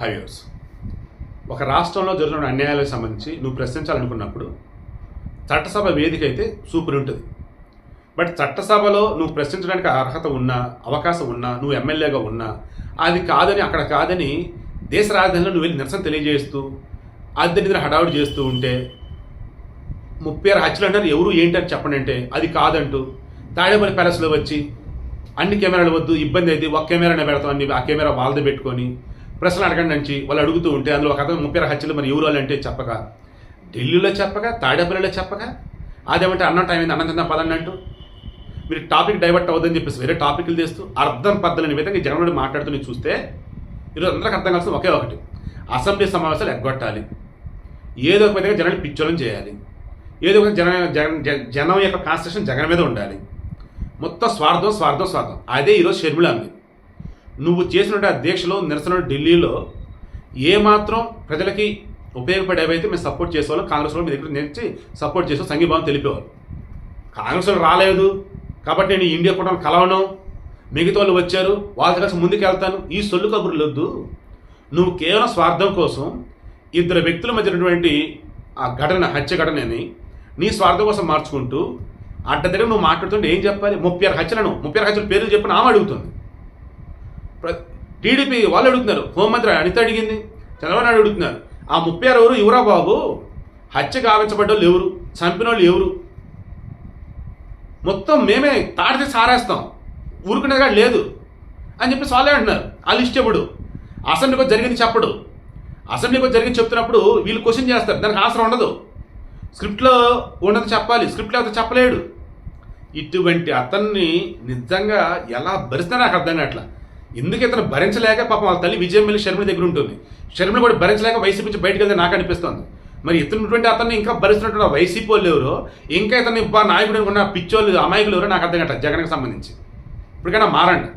హైవేర్స్ ఒక రాష్ట్రంలో జరుగుతున్న అన్యాయాలకు సంబంధించి నువ్వు ప్రశ్నించాలనుకున్నప్పుడు చట్టసభ వేదిక అయితే సూపర్ ఉంటుంది. బట్ చట్టసభలో నువ్వు ప్రశ్నించడానికి అర్హత ఉన్నా అవకాశం ఉన్నా నువ్వు ఎమ్మెల్యేగా ఉన్నా అది కాదని అక్కడ కాదని దేశ రాజధానిలో నువ్వు వెళ్ళి నిరసన తెలియజేస్తూ అద్దె హడావుడి చేస్తూ ఉంటే ముప్పై ఆరు హత్యలు అంటారు ఎవరు ఏంటని చెప్పండి అంటే అది కాదంటూ తాడేపల్లి ప్యాలెస్లో వచ్చి అన్ని కెమెరాలు వద్దు ఇబ్బంది అయితే ఒక కెమెరానే పెడతాం అన్ని ఆ కెమెరా వాళ్ళది పెట్టుకొని ప్రశ్నలు అడగండి నుంచి వాళ్ళు అడుగుతూ ఉంటే అందులో ఒక అతను ముప్పై హత్యలు మరి ఎవరు అంటే చెప్పక. ఢిల్లీలో చెప్పక తాడేపల్లిలో చెప్పక. అదేమంటే అన్నం టైం అయింది అన్నం తిందాం పదండి అంటూ. మీరు టాపిక్ డైవర్ట్ అవ్వదని చెప్పేసి వేరే టాపిక్లు చేస్తూ అర్థం పద్ధతిని విధంగా జగన్మోహన్ మాట్లాడుతూ నీకు చూస్తే ఈరోజు అందరికి అర్థం కావాల్సిన ఒకే ఒకటి. అసెంబ్లీ సమావేశాలు ఎగ్గొట్టాలి. ఏదో ఒక విధంగా జనాన్ని పిచ్చోళం చేయాలి. ఏదో ఒక జన జగన్ జ- జనం యొక్క కాన్స్టిట్యూషన్ జగన్ మీద ఉండాలి. మొత్తం స్వార్థం స్వార్థం స్వార్థం. అదే ఈరోజు షర్మిళ అంది. నువ్వు చేసినటువంటి ఆ దీక్షలో నిరసన ఢిల్లీలో ఏమాత్రం ప్రజలకి ఉపయోగపడేవైతే మేము సపోర్ట్ చేసేవాళ్ళం కాంగ్రెస్ వాళ్ళు మీ దగ్గర నుంచి సపోర్ట్ చేసే సంఘీభావం తెలిపేవారు. కాంగ్రెస్ వాళ్ళు రాలేదు. కాబట్టి నేను ఇండియా కూడా కలవను. మిగతా వాళ్ళు వచ్చారు. వాళ్ళతో కలిసి ముందుకు వెళ్తాను. ఈ సొల్లు కబుర్లు వద్దు. నువ్వు కేవలం స్వార్థం కోసం ఇద్దరు వ్యక్తుల మధ్యనటువంటి ఆ ఘటన హత్య ఘటనని నీ స్వార్థం కోసం మార్చుకుంటూ అడ్డ దగ్గర నువ్వు మాట్లాడుతుంటే ఏం చెప్పాలి? ముప్పై ఆరు హత్యలను ముప్పై ఆరు హత్యల పేర్లు చెప్పిన ఆమె అడుగుతుంది. టీడీపీ వాళ్ళు అడుగుతున్నారు. హోంమంత్రి అనిత అడిగింది. చంద్రబాబు నాయుడు అడుగుతున్నారు. ఆ ముప్పై ఆరు ఎవరు? ఎవరా బాబు. హత్య గావించబడ్డ వాళ్ళు ఎవరు? చంపిన వాళ్ళు ఎవరు? మొత్తం మేమే తాడితే సారేస్తాం. ఊరుకునే కూడా లేదు అని చెప్పి వాళ్ళే అంటున్నారు. ఆ లిస్ట్ ఎప్పుడు? అసెంబ్లీకి జరిగింది చెప్పడు. అసెంబ్లీకి జరిగింది చెప్తున్నప్పుడు వీళ్ళు క్వశ్చన్ చేస్తారు. దానికి ఆన్సర్ ఉండదు. స్క్రిప్ట్లో ఉండదు చెప్పాలి. స్క్రిప్ట్లో అతను చెప్పలేడు. ఇటువంటి అతన్ని నిజంగా ఎలా భరిస్తే నాకు అర్థం కావట్లా. ఎందుకు ఇతను భరించలేక పాపం వాళ్ళ తల్లి విజయం వెళ్ళి షర్మిల దగ్గర ఉంటుంది. షర్మిల కూడా భరించలేక వైసీపీ నుంచి బయటకు వెళ్తే నాకు అనిపిస్తుంది. మరి ఇతనుటువంటి అతన్ని ఇంకా భరిస్తున్నటువంటి వైసీపీ వాళ్ళు ఎవరు ఇంకా ఇతను నాయకుడు అనుకున్న పిచ్చోళ్ళు అమాయకులు ఎవరో నాకు అర్థం కట్ట జగన్కి సంబంధించి. ఇప్పటికైనా మారండి.